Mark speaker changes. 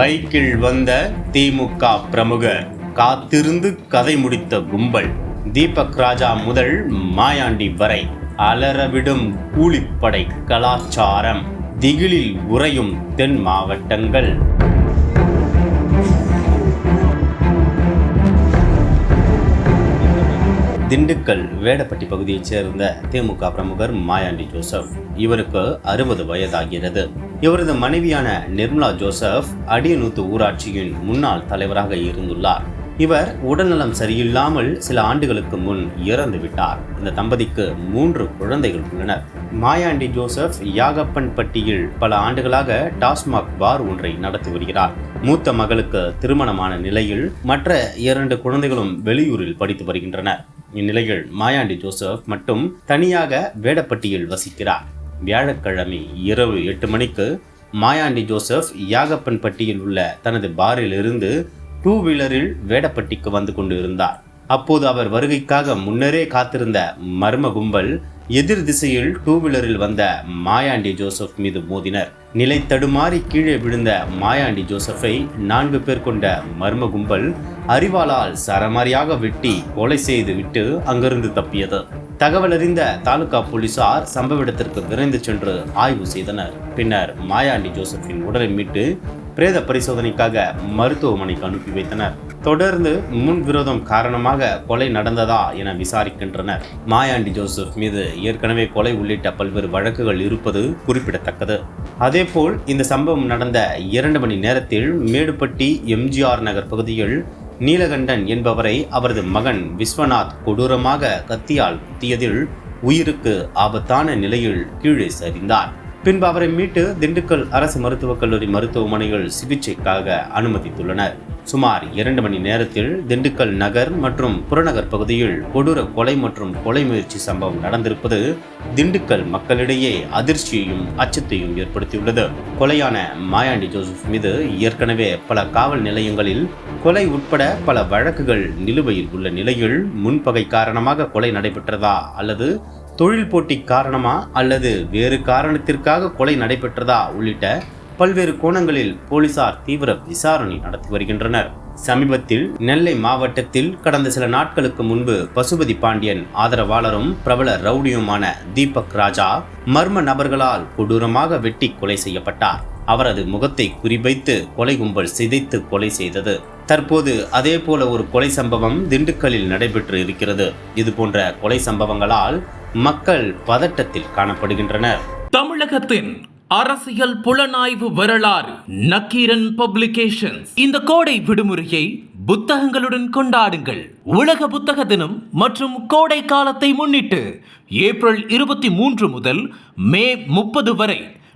Speaker 1: பைக்கில் வந்த திமுக பிரமுகர் காத்திருந்து கதை முடித்த கும்பல். தீபக் ராஜா முதல் மாயாண்டி வரை அலறவிடும் கூலிப்படை கலாச்சாரம். திகிலில் உறையும் தென் மாவட்டங்கள். திண்டுக்கல் வேடப்பட்டி பகுதியைச் சேர்ந்த திமுக பிரமுகர் மாயாண்டி ஜோசப். இவருக்கு அறுபது வயதாகிறது. இவரது மனைவியான நிர்மலா ஜோசப் அடியனூத்து ஊராட்சியின் முன்னாள் தலைவராக இருந்துள்ளார். இவர் உடல்நலம் சரியில்லாமல் சில ஆண்டுகளுக்கு முன் இறந்து விட்டார். இந்த தம்பதிக்கு மூன்று குழந்தைகள் உள்ளனர். மாயாண்டி ஜோசப் யாகப்பன் பட்டியில் பல ஆண்டுகளாக டாஸ்மாக் பார் ஒன்றை நடத்தி வருகிறார். மூத்த மகளுக்கு திருமணமான நிலையில் மற்ற இரண்டு குழந்தைகளும் வெளியூரில் படித்து வருகின்றனர். இந்நிலையில் மாயாண்டி ஜோசப் மட்டும் தனியாக வேடப்பட்டியில் வசிக்கிறார். வியாழக்கிழமை இரவு எட்டு மணிக்கு மாயாண்டி ஜோசப் யாகப்பன் பட்டியில் உள்ள தனது பாரில் இருந்து டூ வீலரில் வேடப்பட்டிக்கு வந்து கொண்டு இருந்தார் அப்போது அவர் வருகைக்காக முன்னரே காத்திருந்த மர்ம கும்பல் எதிர் திசையில் டூ வீலரில் வந்த மாயாண்டி ஜோசப் மீது மோதினர். நிலை தடுமாறி கீழே விழுந்த மாயாண்டி ஜோசப்பை நான்கு பேர் கொண்ட மர்ம கும்பல் அரிவாளால் சரமாரியாக வெட்டி கொலை செய்து விட்டு அங்கிருந்து தப்பியது. தகவல் அறிந்த தாலுகா போலீசார் சம்பவ இடத்திற்கு விரைந்து சென்று ஆய்வு செய்தனர். பின்னர் மாயாண்டி ஜோசப்பின் உடலை மீட்டு பிரேத பரிசோதனைக்காக மருத்துவமனைக்கு அனுப்பி வைத்தனர். தொடர்ந்து முன் விரோதம் காரணமாக கொலை நடந்ததா என விசாரிக்கின்றனர். மாயாண்டி ஜோசப் மீது ஏற்கனவே கொலை உள்ளிட்ட பல்வேறு வழக்குகள் இருப்பது குறிப்பிடத்தக்கது. அதேபோல் இந்த சம்பவம் நடந்த இரண்டு மணி நேரத்தில் மேடுபட்டி எம்ஜிஆர் நகர் பகுதியில் நீலகண்டன் என்பவரை அவரது மகன் விஸ்வநாத் கொடூரமாக கத்தியால் குத்தியதில் உயிருக்கு ஆபத்தான நிலையில் கீழே சரிந்தார். பின்பு அவரை மீட்டு திண்டுக்கல் அரசு மருத்துவக் கல்லூரி மருத்துவமனையில் சிகிச்சைக்காக அனுமதித்துள்ளனர். சுமார் இரண்டு மணி நேரத்தில் திண்டுக்கல் நகர் மற்றும் புறநகர் பகுதியில் கொடூர கொலை மற்றும் கொலை முயற்சி சம்பவம் நடந்திருப்பது திண்டுக்கல் மக்களிடையே அதிர்ச்சியையும் அச்சத்தையும் ஏற்படுத்தியுள்ளது. கொலையான மாயாண்டி ஜோசப் மீது ஏற்கனவே பல காவல் நிலையங்களில் கொலை உட்பட பல வழக்குகள் நிலுவையில் உள்ள நிலையில் முன்பகை காரணமாக கொலை நடைபெற்றதா அல்லது தொழில் போட்டி காரணமா அல்லது வேறு காரணத்திற்காக கொலை நடைபெற்றதா உள்ளிட்ட பல்வேறு கோணங்களில் போலீசார் தீவிர விசாரணை நடத்தி வருகின்றனர். சமீபத்தில் நெல்லை மாவட்டத்தில் கடந்த சில நாட்களுக்கு முன்பு பசுபதி பாண்டியன் ஆதரவாளரும் பிரபல ரவுடியுமான தீபக் ராஜா மர்ம நபர்களால் கொடூரமாக வெட்டி கொலை செய்யப்பட்டார். அவரது முகத்தை குறிவைத்து கொலை கும்பல் சிதைத்து கொலை செய்தது. தற்போது அதே போல ஒரு கொலை சம்பவம் திண்டுக்கல்லில் நடைபெற்று இருக்கிறது. இது போன்ற கொலை சம்பவங்களால் மக்கள் பதட்டத்தில் காணப்படுகின்றனர்.
Speaker 2: தமிழகத்தின் அரசியல் புலனாய்வு வரலாறு நக்கீரன் பப்ளிகேஷன்ஸ். இந்த கோடை விடுமுறையை புத்தகங்களுடன் கொண்டாடுங்கள். உலக புத்தக தினம் மற்றும் கோடை காலத்தை முன்னிட்டு ஏப்ரல் இருபத்தி மூன்று முதல் மே முப்பது வரை